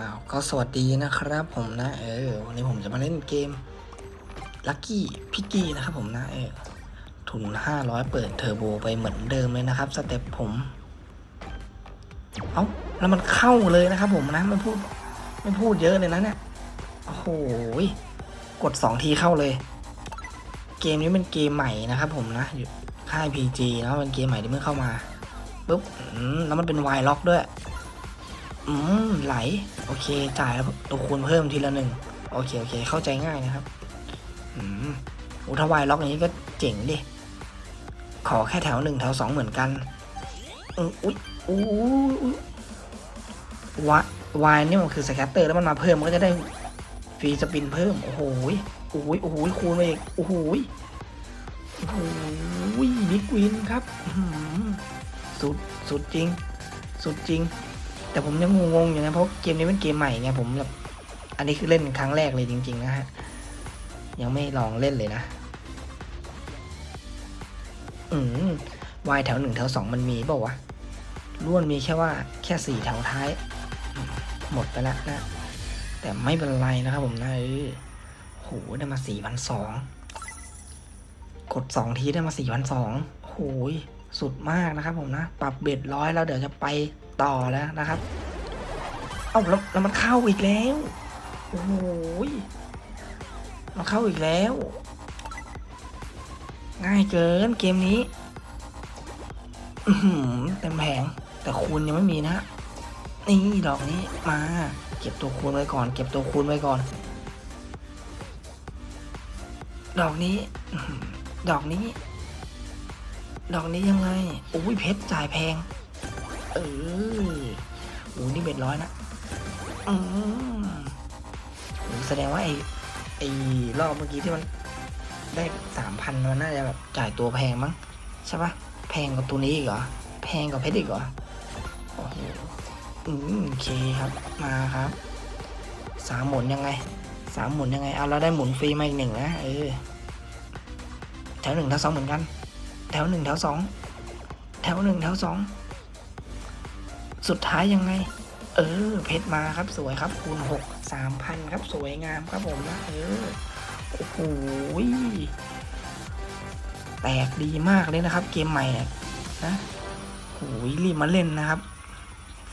อ้าวก็สวัสดีนะครับผมนะ เออ วันนี้ผมจะมาเล่นเกม Lucky p i g g y นะครับผมนะ เออ ทุน 500 เปิดเทอร์โบไปเหมือนเดิมเลยนะครับ สเต็ปผม เอ้า แล้วมันเข้าเลยนะครับผมนะ ไม่พูด ไม่พูดเยอะเลยนะเนี่ย โอ้โห กด 2 ทีเข้าเลย เกมนี้เป็นเกมใหม่นะครับผมนะ ค่าย PG เนะเป็นเกมใหม่ที่เพิ่งเข้ามาปุ๊บแล้วมันเป็นวายล็อกด้วย อืมไหล โอเค จ่ายแล้วตัวคูณเพิ่มทีละหนึ่งโอเค โอเค เข้าใจง่ายนะครับ อืมอุทวายล็อกอย่างนี้ก็เจ๋งดิ ขอแค่แถวหนึ่งแถวสองเหมือนกันอืออุ๊ยอู้อุ๊ยวายวายนี่มันคือสแคตเตอร์แล้วมันมาเพิ่มมันก็จะได้ฟรีสปินเพิ่ม โอ้โหโอ้โหโอ้โหคูณไปอีก โอ้โหโอ้โหบิ๊กวินครับสุด สุดจริง สุดจริง แต่ผมยังงงๆอยู่นะเพราะเกมนี้เป็นเกมใหม่ไงผมแบบอันนี้คือเล่นครั้งแรกเลยจริง ๆ นะฮะ ยังไม่ลองเล่นเลยนะ อืมวายแถวหนึ่งแถวสองมันมีเปล่าวะล้วนมีแค่ว่าแค่สี่แถวท้าย หมดไปแล้วนะ แต่ไม่เป็นไรนะครับผมนะเออโหได้มาสี่พันสองกดสองทีได้มาสี่พันสองโหยสุดมากนะครับผมนะ ปรับเบ็ดร้อยแล้วเดี๋ยวจะไป ต่อแล้วนะครับ เอ้าแล้วแล้วมันเข้าอีกแล้ว โอ้โหยมันเข้าอีกแล้ว ง่ายเกินเกมนี้เต็มแผงแต่คูณยังไม่มีนะ นี่ดอกนี้มา เก็บตัวคูณไว้ก่อน เก็บตัวคูณไว้ก่อน ดอกนี้ ดอกนี้ ดอกนี้ยังไงโอ้ยเพชรจ่ายแพง เออโอ้นี่เบ็ดร้อยนะอืมโหแสดงว่าไอ้ไอ้รอบเมื่อกี้ที่มันได้สามพันมันน่าจะแบบจ่ายตัวแพงมั้งใช่ปะแพงกว่าตัวนี้อีกเหรอ แพงกว่าเพชรอีกเหรอ โอ้โหอืมโอเคครับ มาครับ สามหมุนยังไง สามหมุนยังไง เอาเราได้หมุนฟรีมาอีกหนึ่งนะ เออ แถวหนึ่งแถวสองเหมือนกัน แถวหนึ่งแถวสอง แถวหนึ่งแถวสอง สุดท้ายยังไง เออ เพชรมาครับสวยครับคูณหกสามพันครับสวยงามครับผมนะเออโอ้โหแตกดีมากเลยนะครับ เกมใหม่นะโอ้ยรีบมาเล่นนะครับ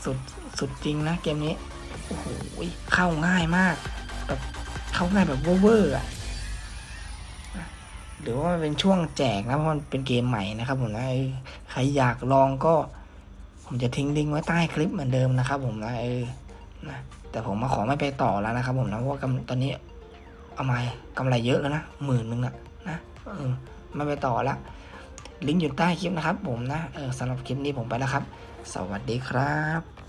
สุดสุดจริงนะเกมนี้โอ้โหเข้าง่ายมากแบบเข้าง่ายแบบเวอร์อะนะหรือว่ามันเป็นช่วงแจกนะเพราะมันเป็นเกมใหม่นะครับผมนะใครอยากลองก็ ผมจะทิ้งลิงก์ไว้ใต้คลิปเหมือนเดิมนะครับ ผมนะเออนะแต่ผมมาขอไม่ไปต่อแล้วนะครับ ผมนะเพราะว่ากำตอนนี้เอามากำไรเยอะแล้วนะหมื่นหนึ่งอะนะเออไม่ไปต่อละลิงก์อยู่ใต้คลิปนะครับ ผมนะเออสำหรับคลิปนี้ผมไปแล้วครับ สวัสดีครับ